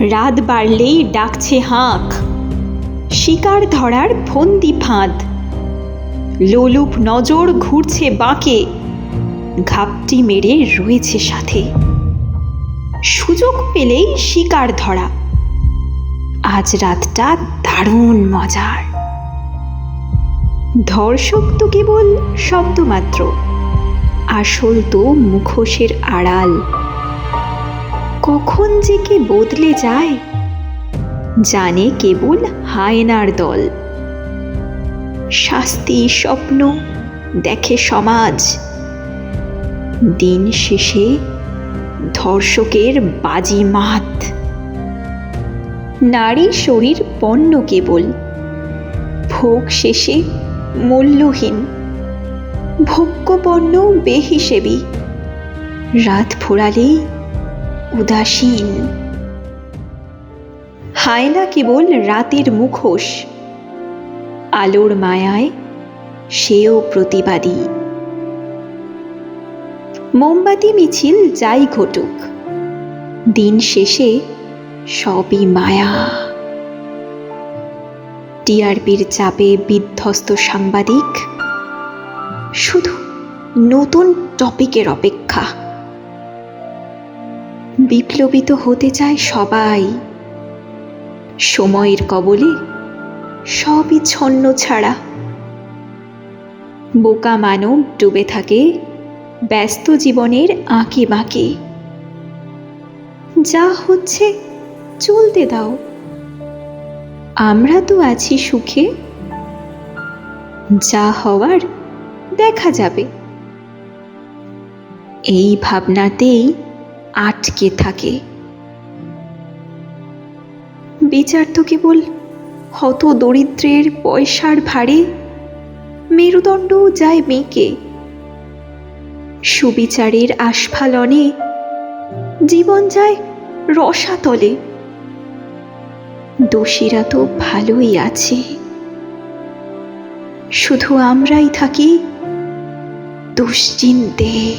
রাত বাড়লেই ডাকছে হাঁক। শিকার ধরার ফন্দি ফাঁদ। লোলুপ নজর ঘুরছে বাঁকে। ঘাপটি মেরে রয়েছে সাথে। সুযোগ পেলেই শিকার ধরা। আজ রাতটা দারুণ মজার। ধর্ষক তো কেবল শব্দমাত্র। আসল তো মুখোশের আড়াল। কখন যে কে বদলে যায়, জানে কেবল হায়নার দল। শাস্তি স্বপ্ন দেখে সমাজ। দিন শেষে ধর্ষকের বাজি মাত। নারী শরীর পণ্য কেবল, ভোগ শেষে মূল্যহীন। ভোগ্যপণ্য বেহিসেবি, রাত ফোরালেই উদাসীন। হায়না কেবল রাতের মুখোশ, আলোর মায়ায় সেও প্রতিবাদী। মোমবাতি, মিছিল যাই ঘটুক, দিন শেষে সবই মায়া। টিআরপির চাপে বিধ্বস্ত সাংবাদিক, শুধু নতুন টপিকের অপেক্ষা। বিপ্লবিত হতে চায় সবাই। সময়ের কবলে সবই ছন্ন ছাড়া। বোকা মানব ডুবে থাকে ব্যস্ত জীবনের আঁকে বাঁকে। যা হচ্ছে চলতে দাও। আমরা তো আছি সুখে। যা হওয়ার দেখা যাবে। এই ভাবনাতেই আটকে থাকে। বিচার তো কেবল হত দরিদ্রের পয়সার ভারে। মেরুদণ্ড যায় মেঁকে সুবিচারের আস্ফালনে জীবন যায় রসাতলে। দোষীরা তো ভালোই আছে। শুধু আমরাই থাকি দুশ্চিন্তে।